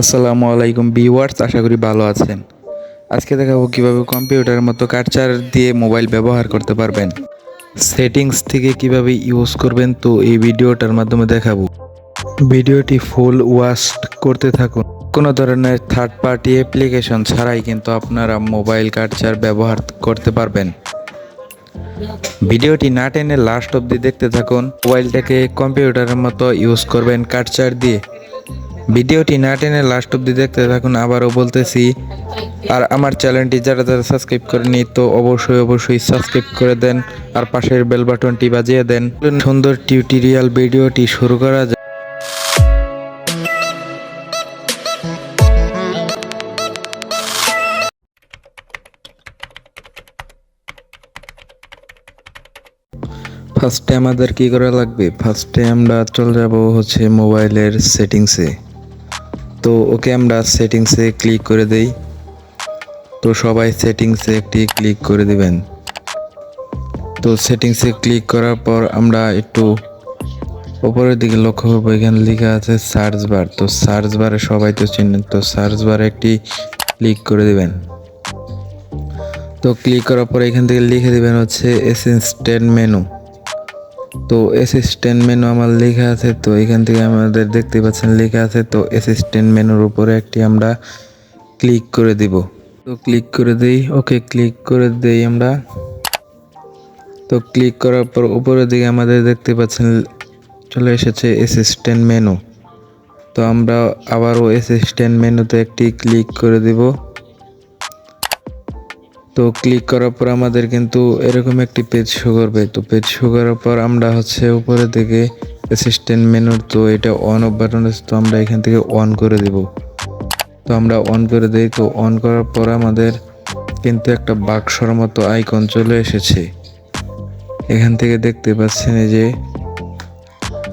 আসসালামু আলাইকুম ভিউয়ার্স, আশা করি ভালো আছেন। আজকে দেখাবো কীভাবে কম্পিউটারের মতো কাটচার দিয়ে মোবাইল ব্যবহার করতে পারবেন। সেটিংস থেকে কীভাবে ইউজ করবেন তো এই ভিডিওটার মাধ্যমে দেখাবো। ভিডিওটি ফুল ওয়াশ করতে থাকুন। কোনো ধরনের থার্ড পার্টি অ্যাপ্লিকেশন ছাড়াই কিন্তু আপনারা মোবাইল কাটচার ব্যবহার করতে পারবেন। ভিডিওটি না টেনে লাস্ট অবধি দেখতে থাকুন। মোবাইলটাকে কম্পিউটারের মতো ইউজ করবেন কাটচার দিয়ে। ভিডিওটি না টেনে লাস্ট অব্দি দেখতে থাকুন, আবারও বলতেছি, আর আমার চ্যানেলটি যারা যারা সাবস্ক্রাইব করেনি তো অবশ্যই অবশ্যই সাবস্ক্রাইব করে দেন, আর পাশের বেল বাটনটি বাজিয়ে দেন। সুন্দর টিউটোরিয়াল ভিডিওটি শুরু করা যাক। ফার্স্টে আমাদের কি করা লাগবে? ফার্স্টে আমরা চলে যাব হচ্ছে মোবাইলের সেটিংসে তো ওকে আমরা সেটিংসে ক্লিক করে দেই। তো সবাই সেটিংসে একটি ক্লিক করে দিবেন। তো সেটিংসে ক্লিক করার পর আমরা একটু উপরের দিকে লক্ষ্য করব। এখানে লেখা আছে সার্চ বার। তো সার্চ বারে সবাই তো চিনেন, তো সার্চ বারে একটি ক্লিক করে দিবেন। তো ক্লিক করার পর এখান থেকে লিখে দিবেন হচ্ছে অ্যাসিস্ট্যান্ট মেনু। তো অ্যাসিস্ট্যান্ট মেনু আমার লেখা আছে, তো এখান থেকে আমাদের দেখতে পাচ্ছেন লেখা আছে, তো অ্যাসিস্ট্যান্ট মেনুর উপরে একটি আমরা ক্লিক করে দিব। তো ক্লিক করে দেই ওকে ক্লিক করে দেই আমরা। তো ক্লিক করার পর উপরের দিকে আমাদের দেখতে পাচ্ছেন, চলে এসেছে অ্যাসিস্ট্যান্ট মেনু তো আমরা আবারও অ্যাসিস্ট্যান্ট মেনুতে একটি ক্লিক করে দিব। তো ক্লিক করার পর আমাদের কিন্তু এরকম একটি পেজ শো করবে। তো পেজ শো করার পর আমরা হচ্ছে উপরে থেকে অ্যাসিস্ট্যান্ট মেনুর তো এটা অন অফ বাটন আছে, তো আমরা এখান থেকে অন করে দিব। তো আমরা অন করে দিই, তো অন করার পর আমাদের কিন্তু একটা বাক্সর মতো আইকন চলে এসেছে। এখান থেকে দেখতে পাচ্ছেন যে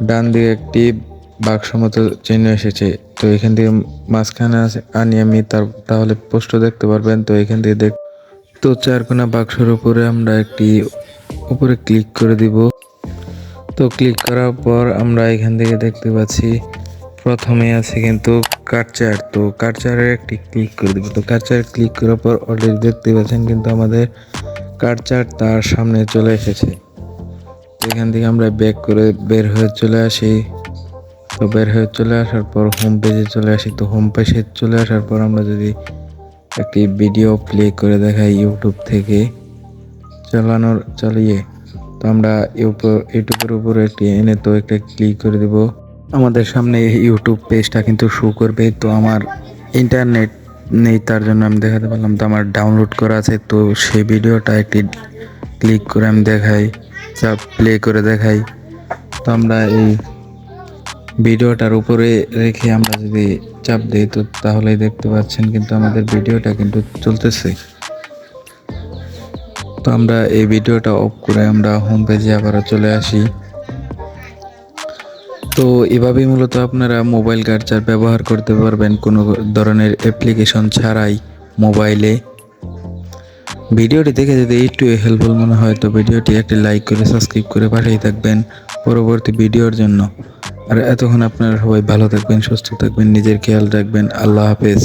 ডান দিকে একটি বাক্স মতো চিহ্ন এসেছে। তো এখান থেকে মাঝখানে আনি আমি তার তাহলে পোস্ট দেখতে পারবেন। তো এখান থেকে দেখ তো চারকোনা বাক্সর উপরে আমরা একটি উপরে ক্লিক করে দিব। তো ক্লিক করার পর আমরা এখান থেকে দেখতে পাচ্ছি, প্রথমে আছে কিন্তু কাটচার তো কাটচারের একটি ক্লিক করে দিব। তো কাটচার ক্লিক করার পর অলরেডি দেখতে পাচ্ছেন কিন্তু আমাদের কাটচার তার সামনে চলে এসেছে। এখান থেকে আমরা ব্যাক করে বের হয়ে চলে আসি। তো বের হয়ে চলে আসার পর হোম পেজে চলে আসি। তো হোম পেজে চলে আসার পর আমরা যদি একটি ভিডিও প্লে করে দেখাই ইউটিউব থেকে চালানোর, চালিয়ে। তো আমরা ইউটিউবের উপর একটি এনে তো একটা ক্লিক করে দিব। আমাদের সামনে ইউটিউব পেজটা কিন্তু শো করবে। তো আমার ইন্টারনেট নেই, তার জন্য আমি দেখাতে পারলাম। তো আমার ডাউনলোড করা আছে, তো সেই ভিডিওটা একটি ক্লিক করে আমি দেখাই, যা প্লে করে দেখাই। তো আমরা এই ভিডিওটার উপরে রেখে আমরা যদি চাপ দিই, তো তাহলেই দেখতে পাচ্ছেন কিন্তু আমাদের ভিডিওটা কিন্তু চলতেছে। তো আমরা এই ভিডিওটা অফ করে আমরা হোম পেজে আবার চলে আসি। তো এভাবেই মূলত আপনারা মোবাইল কার্চার ব্যবহার করতে পারবেন কোনো ধরনের অ্যাপ্লিকেশন ছাড়াই মোবাইলে ভিডিওটি দেখে যদি একটু হেল্পফুল মনে হয়, তো ভিডিওটি একটি লাইক করে সাবস্ক্রাইব করে পাঠিয়ে থাকবেন। পরবর্তী ভিডিওর জন্য। আর এতক্ষণ আপনারা সবাই ভালো থাকবেন সুস্থ থাকবেন নিজের খেয়াল রাখবেন। আল্লাহ হাফেজ।